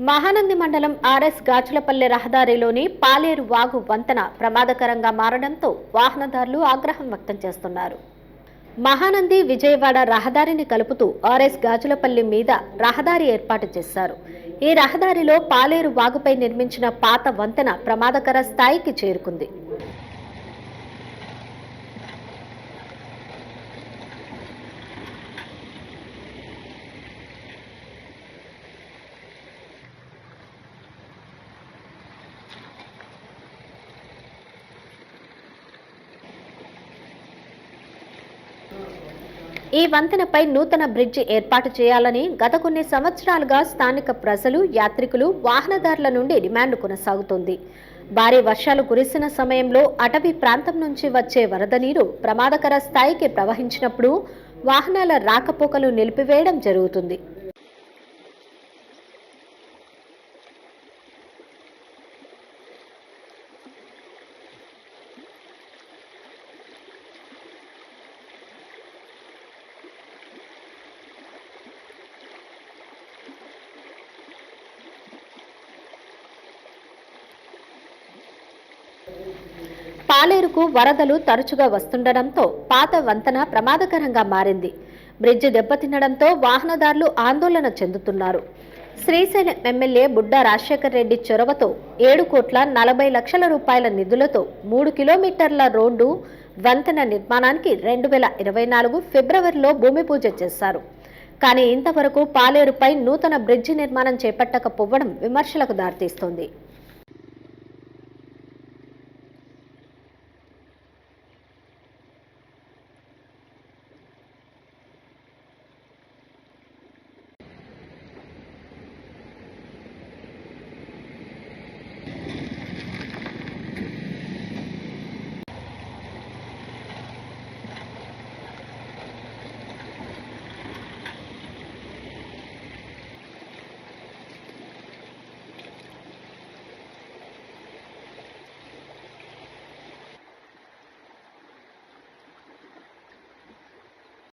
మహానంది మండలం ఆర్ఎస్ గాచులపల్లె రహదారిలోని పాలేరు వాగు వంతెన ప్రమాదకరంగా మారడంతో వాహనదారులు ఆగ్రహం వ్యక్తం చేస్తున్నారు. మహానంది విజయవాడ రహదారిని కలుపుతూ ఆర్ఎస్ గాజులపల్లి మీద రహదారి ఏర్పాటు చేశారు. ఈ రహదారిలో పాలేరు వాగుపై నిర్మించిన పాత వంతెన ప్రమాదకర స్థాయికి చేరుకుంది. ఈ వంతెనపై నూతన బ్రిడ్జి ఏర్పాటు చేయాలని గత కొన్ని సంవత్సరాలుగా స్థానిక ప్రజలు యాత్రికులు వాహనదారుల నుండి డిమాండ్ కొనసాగుతోంది. భారీ వర్షాలు కురిసిన సమయంలో అటవీ ప్రాంతం నుంచి వచ్చే వరద నీరు ప్రమాదకర స్థాయికి ప్రవహించినప్పుడు వాహనాల రాకపోకలు నిలిపివేయడం జరుగుతుంది. పాలేరుకు వరదలు తరచుగా వస్తుండడంతో పాత వంతెన ప్రమాదకరంగా మారింది. బ్రిడ్జి దెబ్బతినడంతో వాహనదారులు ఆందోళన చెందుతున్నారు. శ్రీశైలం ఎమ్మెల్యే బుడ్డా రాజశేఖర్ రెడ్డి చొరవతో ఏడు కోట్ల నలభై లక్షల రూపాయల నిధులతో మూడు కిలోమీటర్ల రోడ్డు వంతెన నిర్మాణానికి రెండు వేల ఇరవై నాలుగు ఫిబ్రవరిలో భూమి పూజ చేశారు. కానీ ఇంతవరకు పాలేరుపై నూతన బ్రిడ్జి నిర్మాణం చేపట్టకపోవడం విమర్శలకు దారితీస్తోంది.